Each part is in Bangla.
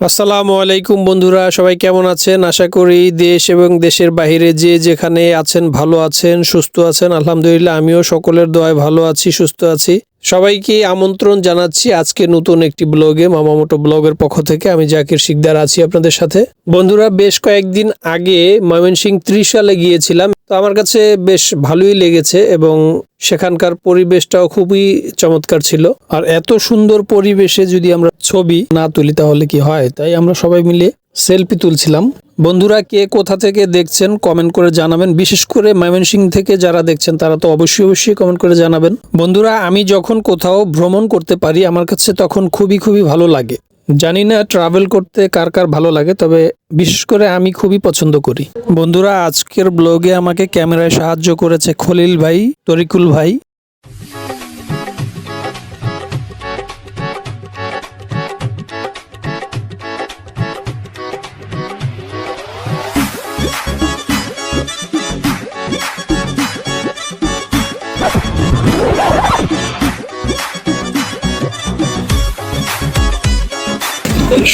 আসসালামু আলাইকুম বন্ধুরা, সবাই কেমন আছেন? আশা করি দেশ এবং দেশের বাইরে যে যেখানে আছেন, ভালো আছেন, সুস্থ আছেন, আলহামদুলিল্লাহ আমিও সকলের দোয়ায় ভালো আছি, সুস্থ আছি। সবাইকে আমন্ত্রণ জানাচ্ছি আজকে নতুন একটি ব্লগে মামামোটো ব্লগের পক্ষ থেকে। আমি জাকির শিকদার আছি আপনাদের সাথে। বন্ধুরা, বেশ কয়েকদিন আগে ময়মনসিং ত্রিশালে গিয়েছিলাম। তো আমার কাছে বেশ ভালোই লেগেছে এবং সেখানকার পরিবেশটাও খুবই চমৎকার ছিল। আর এত সুন্দর পরিবেশে যদি আমরা ছবি না তুলি তাহলে কি হয়? তাই আমরা সবাই মিলে সেলফি তুলছিলাম। বন্ধুরা, কে কোথা থেকে দেখছেন কমেন্ট করে জানাবেন। বিশেষ করে ময়মনসিং থেকে যারা দেখছেন, তারা তো অবশ্যই অবশ্যই কমেন্ট করে জানাবেন। বন্ধুরা, আমি যখন কোথাও ভ্রমণ করতে পারি, আমার কাছে তখন খুবই খুবই ভালো লাগে। জানি না ট্রাভেল করতে কার কার ভালো লাগে, তবে বিশেষ করে আমি খুবই পছন্দ করি। বন্ধুরা, আজকের ব্লগে আমাকে ক্যামেরায় সাহায্য করেছে খলিল ভাই, তরিকুল ভাই।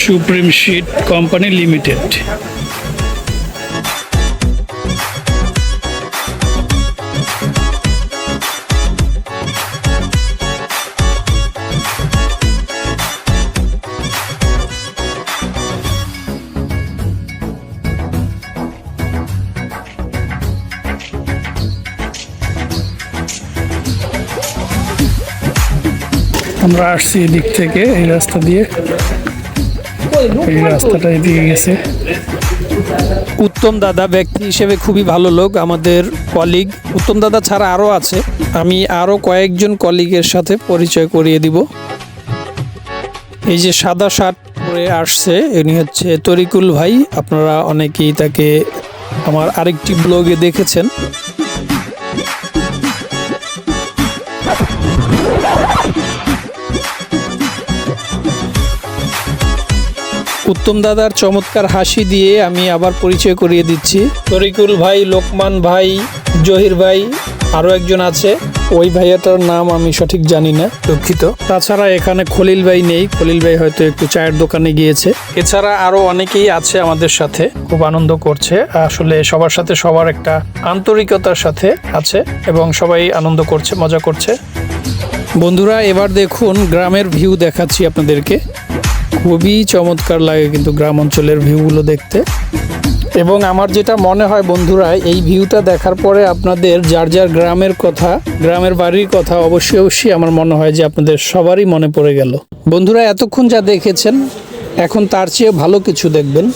Supreme sheet company limited. আমরা আসছি এদিক থেকে এই রাস্তা দিয়ে। এই রাস্তাটা এদিকে গেছে। উত্তম দাদা ব্যক্তি হিসেবে খুবই ভালো লোক, আমাদের কলিগ উত্তম দাদা ছাড়া আরও আছে। আমি আরও কয়েকজন কলিগের সাথে পরিচয় করিয়ে দিব। এই যে সাদা শার্ট পরে আসছে ইনি হচ্ছে তরিকুল ভাই। আপনারা অনেকেই তাকে আমার আরেকটি ব্লগে দেখেছেন। উত্তম দাদার চমৎকার হাসি দিয়ে আমি আবার পরিচয় করিয়ে দিচ্ছি। তরিকুল ভাই লোকমান ভাই জহির ভাই আরও একজন আছে। ওই ভাইয়াটার নাম আমি সঠিক জানি না। দুঃখিত। তাছাড়া এখানে খলিল ভাই নেই। খলিল ভাই হয়তো একটু চায়ের দোকানে গিয়েছে। এছাড়া আরও অনেকেই আছে আমাদের সাথে। খুব আনন্দ করছে। আসলে সবার সাথে সবার একটা আন্তরিকতার সাথে আছে এবং সবাই আনন্দ করছে মজা করছে। বন্ধুরা এবার দেখুন গ্রামের ভিউ দেখাচ্ছি আপনাদেরকে। খুবই চমৎকার লাগে কিন্তু গ্রাম অঞ্চলের ভিউগুলো দেখতে। এবং আমার যেটা মনে হয় বন্ধুরা, এই ভিউটা দেখার পরে আপনাদের যার যার গ্রামের কথা, গ্রামের বাড়ির কথা অবশ্যই অবশ্যই আমার মনে হয় যে আপনাদের সবারই মনে পড়ে গেল। বন্ধুরা, এতক্ষণ যা দেখেছেন, এখন তার চেয়ে ভালো কিছু দেখবেন।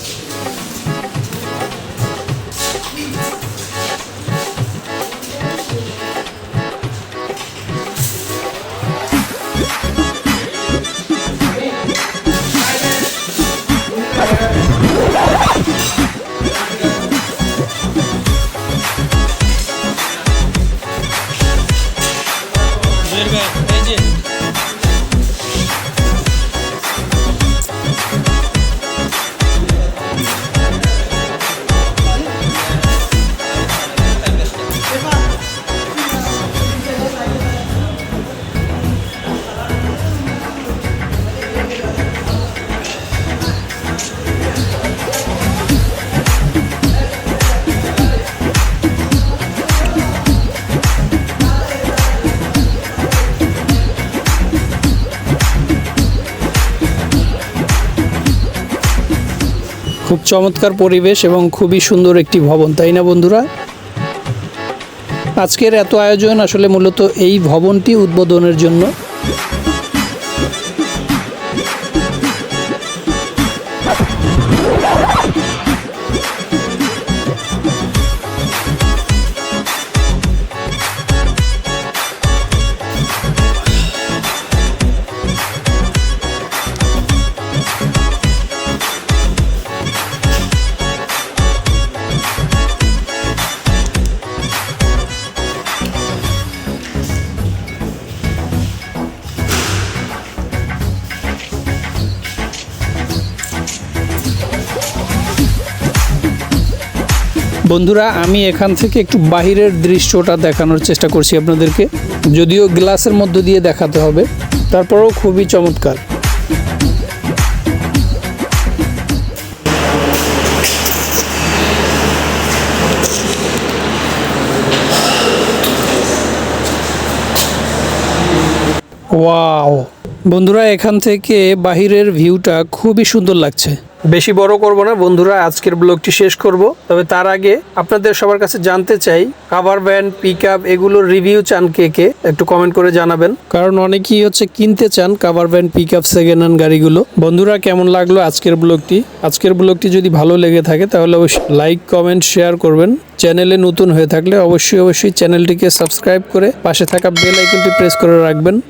খুব চমৎকার পরিবেশ এবং খুবই সুন্দর একটি ভবন, তাই না বন্ধুরা? আজকের এত আয়োজন আসলে মূলত এই ভবনটি উদ্বোধনের জন্য। বন্ধুরা, আমি এখান থেকে একটু বাহিরের দৃশ্যটা দেখানোর চেষ্টা করছি আপনাদেরকে। যদিও গ্লাসের মধ্য দিয়ে দেখাতে হবে, তারপরেও খুবই চমৎকার। ওয়াও! বন্ধুরা, এখান থেকে বাহিরের ভিউটা খুবই সুন্দর লাগছে। বেশি বড় করব না। বন্ধুরা, আজকের ব্লগটি শেষ করব। তবে তার আগে আপনাদের সবার কাছে জানতে চাই কাভার ভ্যান পিক আপ এগুলোর রিভিউ চান কে কে? একটু কমেন্ট করে জানাবেন। কারণ অনেকেই হচ্ছে কিনতে চান cover van pickup second hand গাড়িগুলো। বন্ধুরা, কেমন লাগল আজকের ব্লগটি? আজকের ব্লগটি যদি ভালো লেগে থাকে, তাহলে অবশ্যই লাইক কমেন্ট শেয়ার করবেন। চ্যানেলে নতুন হয়ে থাকলে অবশ্যই অবশ্যই চ্যানেলটিকে সাবস্ক্রাইব করে পাশে থাকা বেল আইকনটি প্রেস করে রাখবেন।